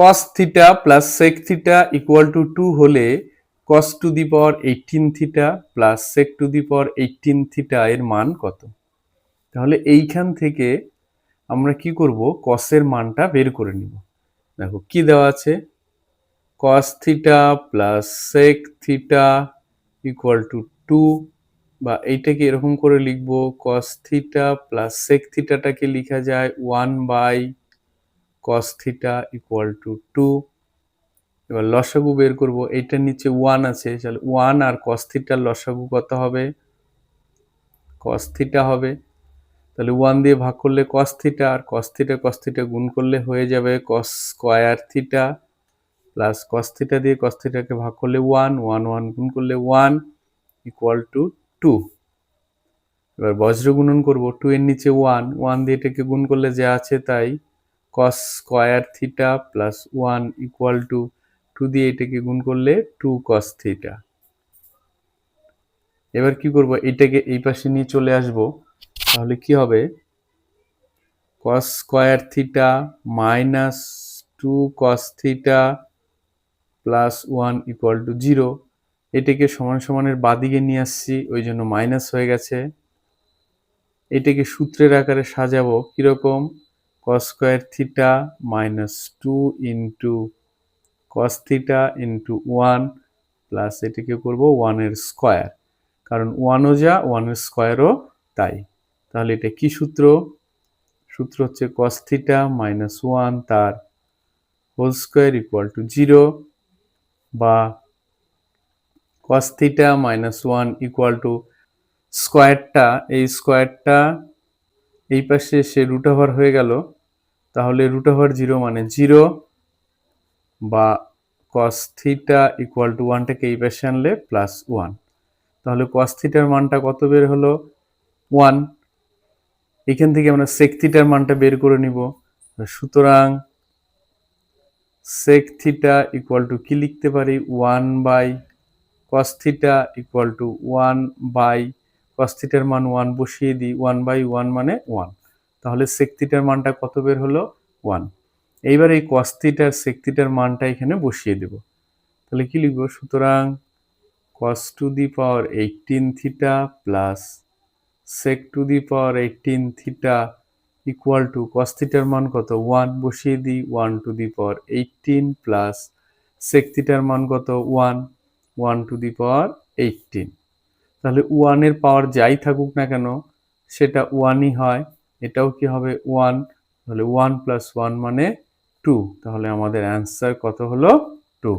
Cos theta plus sec theta equal to two হলে cos to the power eighteen theta plus sec to the power eighteen theta এর মান কত? তাহলে এইখান থেকে আমরা কি করব? কসের মানটা বের করে নিব। দেখো কি দেওয়া আছে? Cos theta plus sec theta equal to two বা এইটাকে এরকম করে লিখব। কস থিটা প্লাস সেক থিটাটাকে লেখা যায় one by cos theta equal to two এবার লসাগু বের করব, এইটার নিচে ওয়ান আছে, তাহলে ওয়ান আর কস থিটার লসাগু কত হবে? কস থিটা হবে। তাহলে ওয়ান দিয়ে ভাগ করলে কস থিটা আর কস থিটা কস থিটা গুণ করলে হয়ে যাবে cos square theta plus cos theta দিয়ে কস থিটাকে ভাগ করলে ওয়ান ওয়ান ওয়ান গুণ করলে ওয়ান ইকুয়াল টু টু এবার বজ্র গুণন করব টু এর নিচে ওয়ান ওয়ান দিয়ে এটাকে গুণ করলে যা আছে তাই cos square theta plus one equal to two দিয়ে এটাকে গুণ করলে টু কস থিটা এবার কি করব? এটাকে এই পাশে নিয়ে চলে আসব। তাহলে কি হবে? Cos square theta minus two cos theta plus one equal to zero এটাকে সমান সমানের বাদিকে নিয়ে আসছি, ওই জন্য মাইনাস হয়ে গেছে। এটাকে সূত্রের আকারে সাজাবো, কীরকম? Cos square theta minus two into cos theta into one plus এটাকে করব ওয়ানের স্কোয়ার কারণ ওয়ানও যা ওয়ানের স্কোয়ারও তাই। তাহলে এটা কি সূত্র? সূত্র হচ্ছে কস থিটা মাইনাস ওয়ান তার whole square equal to zero বা cos theta minus one equal to স্কোয়ারটা এই স্কোয়ারটা এই পাশে সে রুট ওভার হয়ে গেল। তাহলে রুট ওভার জিরো মানে জিরো বা কস থিটা ইকুয়াল টু ওয়ানটাকে এই পাশে আনলে প্লাস ওয়ান তাহলে কস থিটার মানটা কত বের হলো? ওয়ান এখান থেকে আমরা সেক থিটার মানটা বের করে নিব। সুতরাং সেক থিটা ইকুয়াল টু কি লিখতে পারি? One by cos theta equal to one by cos থিটার মান ওয়ান বসিয়ে দিই। ওয়ান বাই ওয়ান মানে ওয়ান তাহলে সেক থিটার মানটা কত বের হলো? ওয়ান এইবার এই কস থিটার সেক থিটার মানটা এখানে বসিয়ে দেব। তাহলে কি লিখব? সুতরাং cos to the power eighteen theta plus sec to the power eighteen theta equal to cos থিটার মান কত? ওয়ান বসিয়ে দিই one to the power eighteen plus sec থিটার মান কত? One one to the power eighteen তাহলে ওয়ানের পাওয়ার যাই থাকুক না কেন, সেটা ওয়ানই হয়। এটাও কি হবে ওয়ান তাহলে ওয়ান প্লাস ওয়ান মানে টু তাহলে আমাদের অ্যান্সার কত হলো? টু